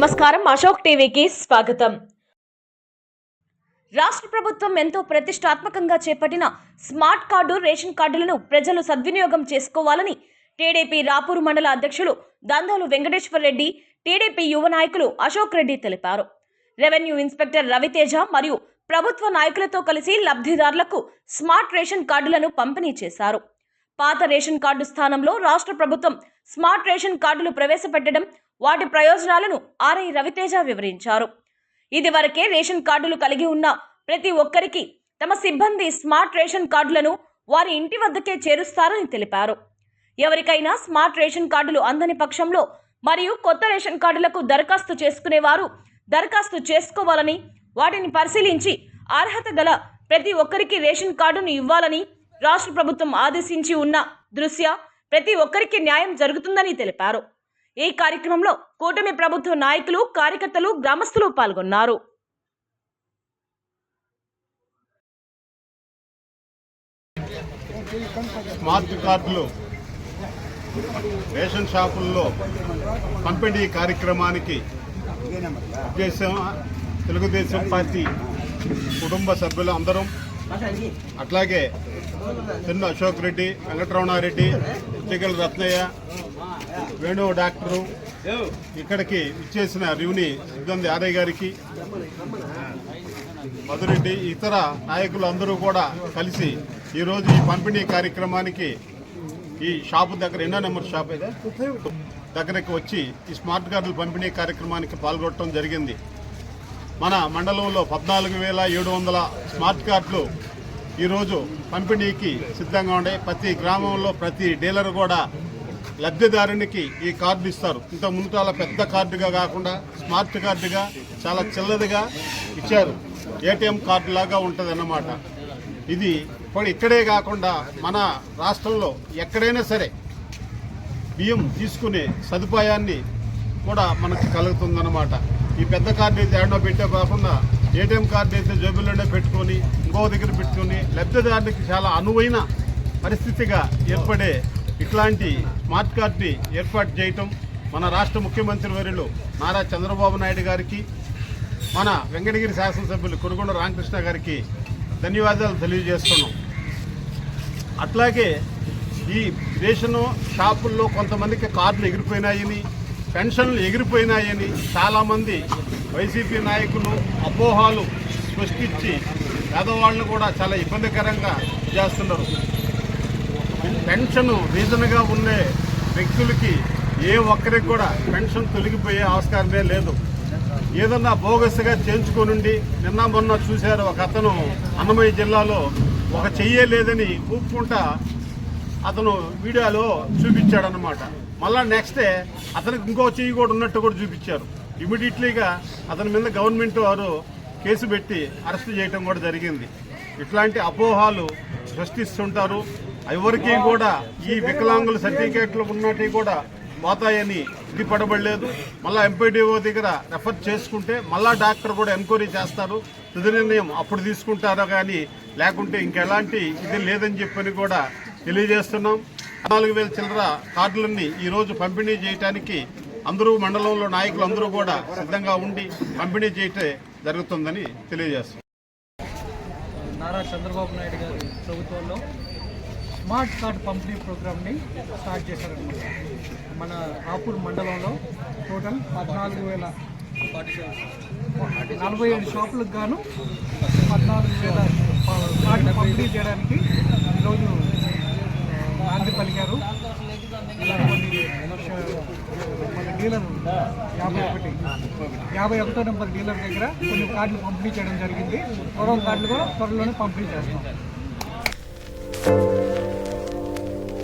నమస్కారం. అశోక్ టీవీకి స్వాగతం. రాష్ట్ర ప్రభుత్వం ఎంతో ప్రతిష్టాత్మకంగా చేపట్టిన స్మార్ట్ కార్డు రేషన్ కార్డులను ప్రజలు సద్వినియోగం చేసుకోవాలని టీడీపీ రాపూరు మండల అధ్యక్షులు దందోలు వెంకటేశ్వర రెడ్డి టీడీపీ యువ నాయకులు అశోక్ రెడ్డి తెలిపారు. రెవెన్యూ ఇన్స్పెక్టర్ రవితేజ మరియు ప్రభుత్వ నాయకులతో కలిసి లబ్ధిదారులకు స్మార్ట్ రేషన్ కార్డులను పంపిణీ చేశారు. పాత రేషన్ కార్డు స్థానంలో రాష్ట్ర ప్రభుత్వం స్మార్ట్ రేషన్ కార్డులు ప్రవేశపెట్టడం వాటి ప్రయోజనాలను ఆర్ఐ రవితేజ వివరించారు. ఇదివరకే రేషన్ కార్డులు కలిగి ఉన్న ప్రతి ఒక్కరికి తమ సిబ్బంది స్మార్ట్ రేషన్ కార్డులను వారి ఇంటి వద్దకే చేరుస్తారని తెలిపారు. ఎవరికైనా స్మార్ట్ రేషన్ కార్డులు అందని పక్షంలో మరియు కొత్త రేషన్ కార్డులకు దరఖాస్తు చేసుకునేవారు దరఖాస్తు చేసుకోవాలని వాటిని పరిశీలించి అర్హత గల ప్రతి ఒక్కరికి రేషన్ కార్డును ఇవ్వాలని రాష్ట్ర ప్రభుత్వం ఆదేశించి ఉన్న దృశ్య ప్రతి ఒక్కరికి న్యాయం జరుగుతుందని తెలిపారు. ఈ కార్యక్రమంలో కూటమి ప్రభుత్వ నాయకులు కార్యకర్తలు గ్రామస్తులు పాల్గొన్నారు. స్మార్ట్ కార్డులు రేషన్ షాపుల్లో పంపిణీ కార్యక్రమానికి ఉద్దేశం తెలుగుదేశం పార్టీ కుటుంబ సభ్యులు అందరం అట్లాగే చిన్న అశోక్ రెడ్డి వెంకటరమణారెడ్డి ఉద్దిగల రత్నయ్య వేణు డాక్టరు ఇక్కడికి ఇచ్చేసిన రివ్ని సిబ్బంది ఆదయ్య గారికి మధురెడ్డి ఇతర నాయకులు అందరూ కూడా కలిసి ఈరోజు ఈ పంపిణీ కార్యక్రమానికి ఈ షాపు దగ్గర ఎన్నో నెంబర్ షాప్ అయితే దగ్గరికి వచ్చి ఈ స్మార్ట్ కార్డుల పంపిణీ కార్యక్రమానికి పాల్గొనడం జరిగింది. మన మండలంలో పద్నాలుగు వేల ఏడు వందల స్మార్ట్ కార్డులు ఈరోజు పంపిణీకి సిద్ధంగా ఉండే. ప్రతి గ్రామంలో ప్రతి డీలర్ కూడా లబ్ధిదారునికి ఈ కార్డు ఇస్తారు. ఇంత ముందు చాలా పెద్ద కార్డుగా కాకుండా స్మార్ట్ కార్డుగా చాలా చిల్లదిగా ఇచ్చారు. ఏటీఎం కార్డు లాగా ఉంటుంది అన్నమాట ఇది ఇప్పుడు ఇక్కడే కాకుండా మన రాష్ట్రంలో ఎక్కడైనా సరే బియ్యం తీసుకునే సదుపాయాన్ని కూడా మనకు కలుగుతుందన్నమాట. ఈ పెద్ద కార్డు అయితే ఏడో పెట్టే కాకుండా ఏటీఎం కార్డు అయితే జేబుల్లోనే పెట్టుకొని ఇంకో దగ్గర పెట్టుకొని లబ్ధిదారునికి చాలా అనువైన పరిస్థితిగా ఏర్పడే ఇట్లాంటి స్మార్ట్ కార్డ్ని ఏర్పాటు చేయటం మన రాష్ట్ర ముఖ్యమంత్రి వర్యులు నారా చంద్రబాబు నాయుడు గారికి మన వెంకటగిరి శాసనసభ్యులు కొనుగొండ రామకృష్ణ గారికి ధన్యవాదాలు తెలియజేస్తున్నాం. అట్లాగే ఈ రేషన్ షాపుల్లో కొంతమందికి కార్డులు ఎగిరిపోయినాయని పెన్షన్లు ఎగిరిపోయినాయని చాలామంది వైసీపీ నాయకులు అపోహాలు సృష్టించి పేదవాళ్ళను కూడా చాలా ఇబ్బందికరంగా చేస్తున్నారు. పెన్షన్ రీజన్గా ఉండే వ్యక్తులకి ఏ ఒక్కరికి కూడా పెన్షన్ తొలగిపోయే ఆస్కారమే లేదు. ఏదన్నా బోగస్గా చేయించుకోనుండి నిన్న మొన్న చూశారు ఒక అతను అన్నమయ్య జిల్లాలో ఒక చెయ్యే లేదని ఊపుకుంటా అతను వీడియోలో చూపించాడనమాట మళ్ళా నెక్స్ట్ డే అతనికి ఇంకో చెయ్యి కూడా ఉన్నట్టు కూడా చూపించారు. ఇమీడియట్లీగా అతని మీద గవర్నమెంట్ వారు కేసు పెట్టి అరెస్ట్ చేయటం కూడా జరిగింది. ఇట్లాంటి అపోహాలు సృష్టిస్తుంటారు. ఎవరికి కూడా ఈ వికలాంగుల సర్టిఫికేట్లు ఉన్నట్టు కూడా పోతాయని ఇది పడబడలేదు. మళ్ళీ ఎంపీడీఓ దగ్గర రెఫర్ చేసుకుంటే మళ్ళా డాక్టర్ కూడా ఎంక్వైరీ చేస్తారు. తుది నిర్ణయం అప్పుడు తీసుకుంటారో కానీ లేకుంటే ఇంకెలాంటి ఇది లేదని చెప్పని కూడా తెలియజేస్తున్నాం. నాలుగు వేల చిల్లర కార్డులన్నీ ఈరోజు పంపిణీ చేయడానికి అందరూ మండలంలో నాయకులు అందరూ కూడా సిద్ధంగా ఉండి పంపిణీ చేయటే జరుగుతుందని తెలియజేస్తున్నాం. నారా చంద్రబాబు నాయుడు గారి ప్రభుత్వంలో స్మార్ట్ కార్డ్ పంపిణీ ప్రోగ్రామ్ని స్టార్ట్ చేశారనమాట మన ఆపూర్ మండలంలో టోటల్ పద్నాలుగు వేల నలభై ఏడు షాపులకు గాను పద్నాలుగు వేల కార్డు పంపిణీ చేయడానికి ఈరోజు నాంది పలికారు. ఇలా కొన్ని మన డీలర్ యాభై ఒకటి యాభై ఒకటో నెంబర్ డీలర్ దగ్గర కొన్ని కార్డులు పంపిణీ చేయడం జరిగింది. త్వరలో కార్డులు కూడా త్వరలోనే పంపిణీ చేస్తాం.